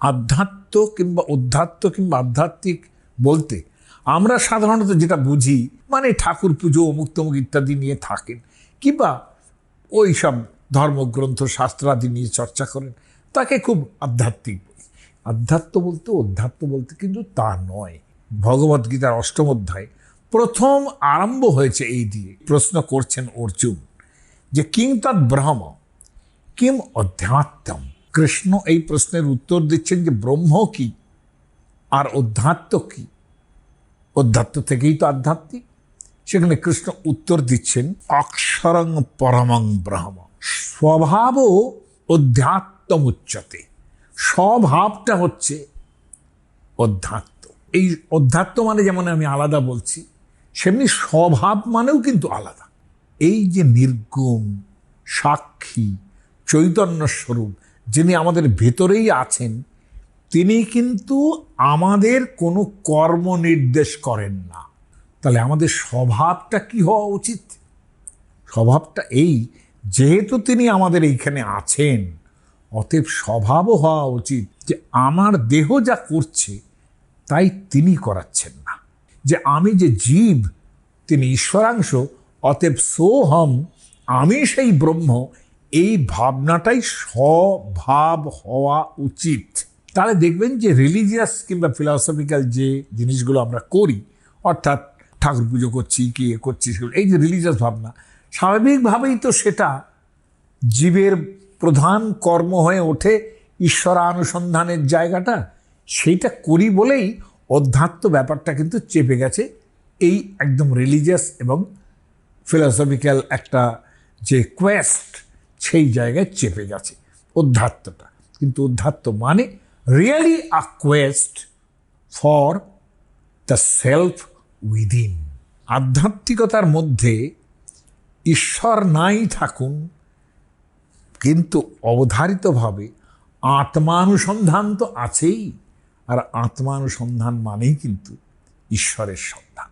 আধ্যাত্ম কিংবা অধ্যাত্ম কিংবা আধ্যাত্মিক বলতে আমরা সাধারণত যেটা বুঝি মানে ঠাকুর পুজো, অমুক তমুক ইত্যাদি নিয়ে থাকেন কিংবা ওই সব ধর্মগ্রন্থ, শাস্ত্রাদি নিয়ে চর্চা করেন, তাকে খুব আধ্যাত্মিক আধ্যাত্ম বলতে অধ্যাত্ম বলতে কিন্তু তা নয়। ভগবদ্গীতার অষ্টম অধ্যায় প্রথম আরম্ভ হয়েছে এই দিয়ে। প্রশ্ন করছেন অর্জুন যে কিং তৎ ব্রহ্ম, কিম অধ্যাত্ম কৃষ্ণ এই প্রশ্নের উত্তর দিচ্ছেন যে ব্রহ্ম কি? আর অধ্যাত্ম কি? অধ্যাত্ম থেকেই তো আধ্যাত্মিক। সেখানে কৃষ্ণ উত্তর দিচ্ছেন অক্ষরং পরমং ব্রহ্ম। স্বভাব অধ্যাত্ম উচ্চতে স্বভাবটা হচ্ছে অধ্যাত্ম। এই অধ্যাত্ম মানে যেমন আমি আলাদা বলছি, সেমনি স্বভাব মানেও কিন্তু আলাদা। এই যে নির্গুণ, সাক্ষী, চৈতন্য স্বরূপ যিনি আমাদের ভেতরেই আছেন, তিনি কিন্তু আমাদের কোনো কর্ম নির্দেশ করেন না। তাহলে আমাদের স্বভাবটা কি হওয়া উচিত? স্বভাবটা এই, যেহেতু তিনি আমাদের এইখানে আছেন, অতএব স্বভাবও হওয়া উচিত যে আমার দেহ যা করছে, তাই তিনি করাচ্ছেন না। যে আমি যে জীব, তিনি ঈশ্বরাংশ, অতএব সোহম, আমি সেই ব্রহ্ম এই ভাবনাটাই স্বভাব হওয়া উচিত। তাহলে দেখবেন যে রিলিজিয়াস কিংবা ফিলসফিক্যাল যে জিনিসগুলো আমরা করি, অর্থাৎ ঠাকুর পুজো করছি, কি এ করছি, সেগুলো, এই যে রিলিজিয়াস ভাবনা, স্বাভাবিকভাবেই তো সেটা জীবের প্রধান কর্ম হয়ে ওঠে ঈশ্বরানুসন্ধানের জায়গাটা। সেইটা করি বলেই অধ্যাত্ম ব্যাপারটা কিন্তু চেপে গেছে। এই একদম রিলিজিয়াস এবং ফিলসফিক্যাল একটা যে কোয়েস্ট সেই জায়গায় চেপে গেছে। অধ্যাত্মটা। কিন্তু অধ্যাত্ম মানে really a quest for the self within আধ্যাত্মিকতার মধ্যে ঈশ্বর নাই থাকুন, কিন্তু অবধারিতভাবে আত্মানুসন্ধান তো আছেই। আর আত্মানুসন্ধান মানেই কিন্তু ঈশ্বরের সন্ধান।